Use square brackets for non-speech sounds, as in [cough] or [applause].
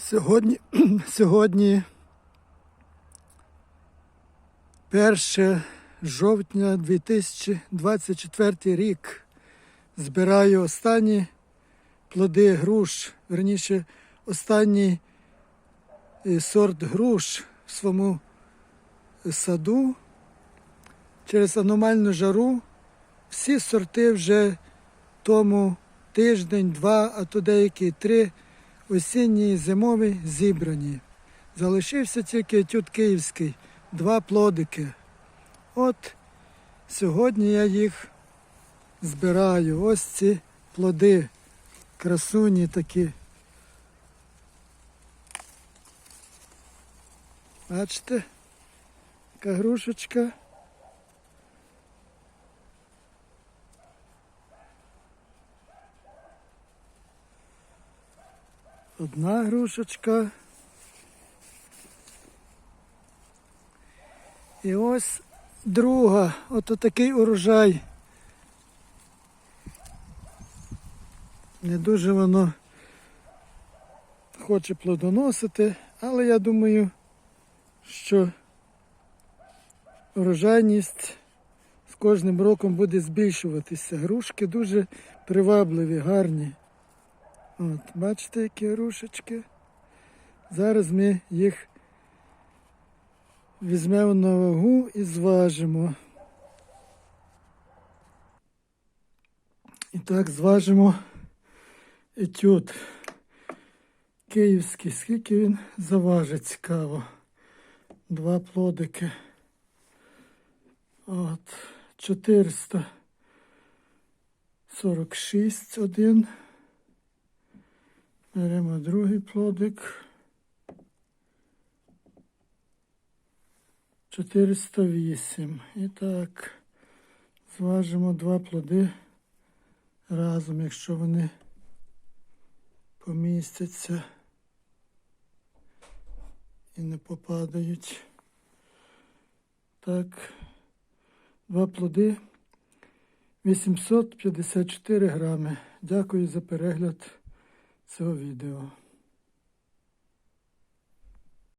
Сьогодні, [clears throat] сьогодні 1 жовтня 2024 рік. Збираю останні плоди груш, верніше останній е, сорт груш в своєму саду. Через аномальну жару всі сорти вже тому тиждень, два, а то деякі три осінні і зимові зібрані. Залишився тільки тют київський, два плодики. От сьогодні я їх збираю. Ось ці плоди, красуні такі. Бачите, яка грушечка. Одна грушечка. І ось друга. Ото такий урожай. Не дуже воно хоче плодоносити, але я думаю, що урожайність з кожним роком буде збільшуватися. Грушки дуже привабливі, гарні. От, бачите, які грушечки. Зараз ми їх візьмемо на вагу і зважимо. І так, зважимо етюд київський. Скільки він заважить цікаво. Два плодики. От, 446 один. Беремо другий плодик. 408. І так, зважимо два плоди разом, якщо вони помістяться і не попадають. Так, два плоди 854 грами. Дякую за перегляд цього відео.